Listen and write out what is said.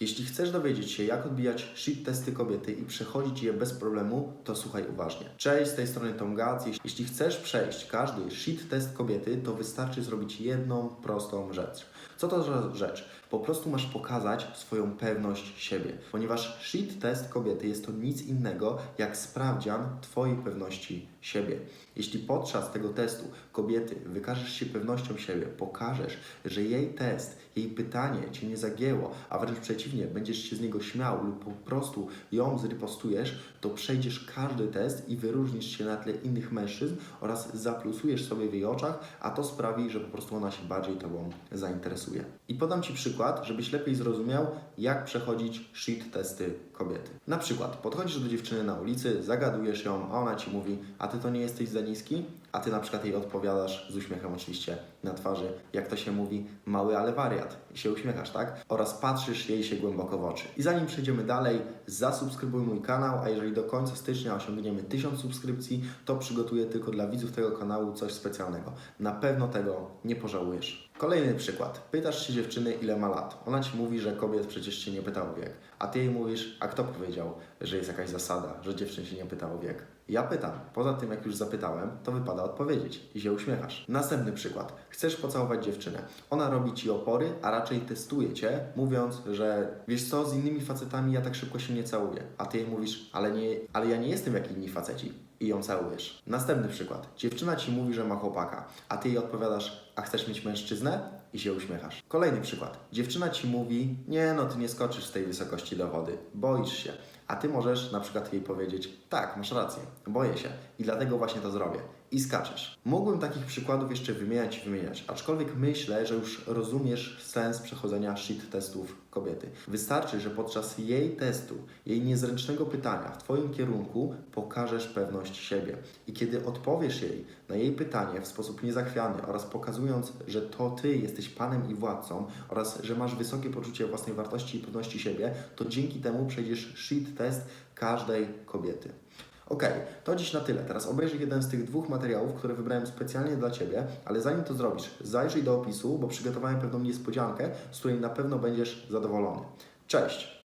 Jeśli chcesz dowiedzieć się, jak odbijać shit testy kobiety i przechodzić je bez problemu, to słuchaj uważnie. Cześć, z tej strony Tom Gac. Jeśli chcesz przejść każdy shit test kobiety, to wystarczy zrobić jedną prostą rzecz. Co to za rzecz? Po prostu masz pokazać swoją pewność siebie, ponieważ shit test kobiety jest to nic innego jak sprawdzian Twojej pewności siebie. Jeśli podczas tego testu kobiety wykażesz się pewnością siebie, pokażesz, że jej test, jej pytanie Cię nie zagięło, a wręcz przeciwnie, będziesz się z niego śmiał lub po prostu ją zrypostujesz, to przejdziesz każdy test i wyróżnisz się na tle innych mężczyzn oraz zaplusujesz sobie w jej oczach, a to sprawi, że po prostu ona się bardziej Tobą zainteresuje. I podam Ci przykład, żebyś lepiej zrozumiał, jak przechodzić shit testy kobiety. Na przykład podchodzisz do dziewczyny na ulicy, zagadujesz ją, a ona Ci mówi, a Ty to nie jesteś za niski? A Ty na przykład jej odpowiadasz z uśmiechem oczywiście na twarzy, jak to się mówi, mały ale wariat. I się uśmiechasz, tak? Oraz patrzysz jej się głęboko w oczy. I zanim przejdziemy dalej, zasubskrybuj mój kanał, a jeżeli do końca stycznia osiągniemy 1000 subskrypcji, to przygotuję tylko dla widzów tego kanału coś specjalnego. Na pewno tego nie pożałujesz. Kolejny przykład. Pytasz się dziewczyny, ile ma lat. Ona ci mówi, że kobiet przecież się nie pyta o wiek. A ty jej mówisz, a kto powiedział, że jest jakaś zasada, że dziewczyn się nie pyta o wiek? Ja pytam. Poza tym, jak już zapytałem, to wypada odpowiedzieć i się uśmiechasz. Następny przykład. Chcesz pocałować dziewczynę. Ona robi ci opory, a raczej testuje cię, mówiąc, że wiesz co, z innymi facetami ja tak szybko się nie całuję. A ty jej mówisz, ale, nie, ale ja nie jestem jak inni faceci. I ją całujesz. Następny przykład. Dziewczyna ci mówi, że ma chłopaka, a ty jej odpowiadasz, a chcesz mieć mężczyznę? I się uśmiechasz. Kolejny przykład. Dziewczyna ci mówi, nie no, ty nie skoczysz z tej wysokości do wody, boisz się. A ty możesz na przykład jej powiedzieć, tak, masz rację, boję się i dlatego właśnie to zrobię. I skaczesz. Mógłbym takich przykładów jeszcze wymieniać i wymieniać, aczkolwiek myślę, że już rozumiesz sens przechodzenia shit testów kobiety. Wystarczy, że podczas jej testu, jej niezręcznego pytania w Twoim kierunku pokażesz pewność siebie. I kiedy odpowiesz jej na jej pytanie w sposób niezachwiany oraz pokazując, że to Ty jesteś panem i władcą oraz że masz wysokie poczucie własnej wartości i pewności siebie, to dzięki temu przejdziesz shit test każdej kobiety. Ok, to dziś na tyle. Teraz obejrzyj jeden z tych dwóch materiałów, które wybrałem specjalnie dla Ciebie, ale zanim to zrobisz, zajrzyj do opisu, bo przygotowałem pewną niespodziankę, z której na pewno będziesz zadowolony. Cześć!